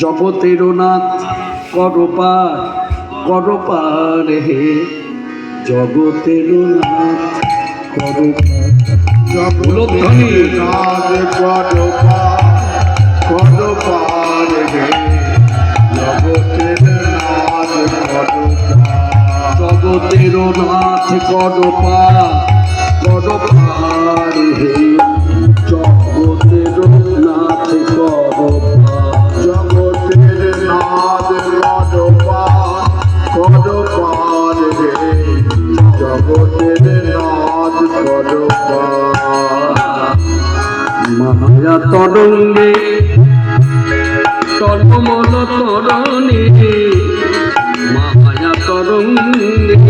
জগতের নাথ করপার করপার হে। জগতের নাথ করপার। নাদ করপার করপার হে। জগতের করপার। জগতের নাথ করপার করপার হে। মায়া তরঙ্গে তলমল তরণে মায়া তরঙ্গে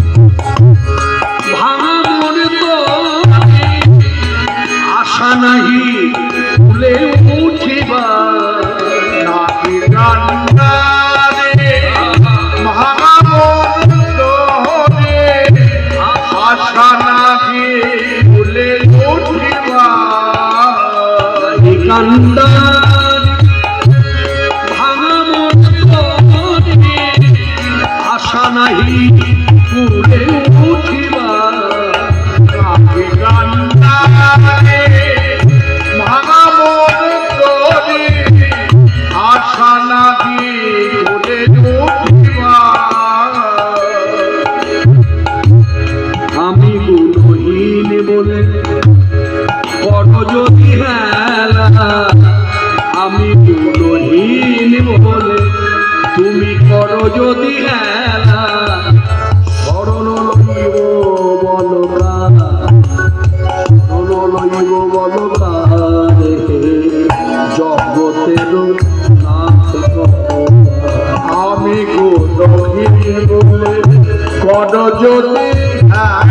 নাহি ফুলে উঠিবা। নাকি কান্দারে মহামন্ত্রে আশা নাকি ভুলে উঠিবা নাহি কান্দারি নাহি ফুলে উঠিবা। নাকি কান্দারে তুমি করো যদি হেলা, শরণ লইব বলকা, শরণ লইব বলকা রে জগতের নাথ আমি গোদহীন বলে, কর যদি হেলা।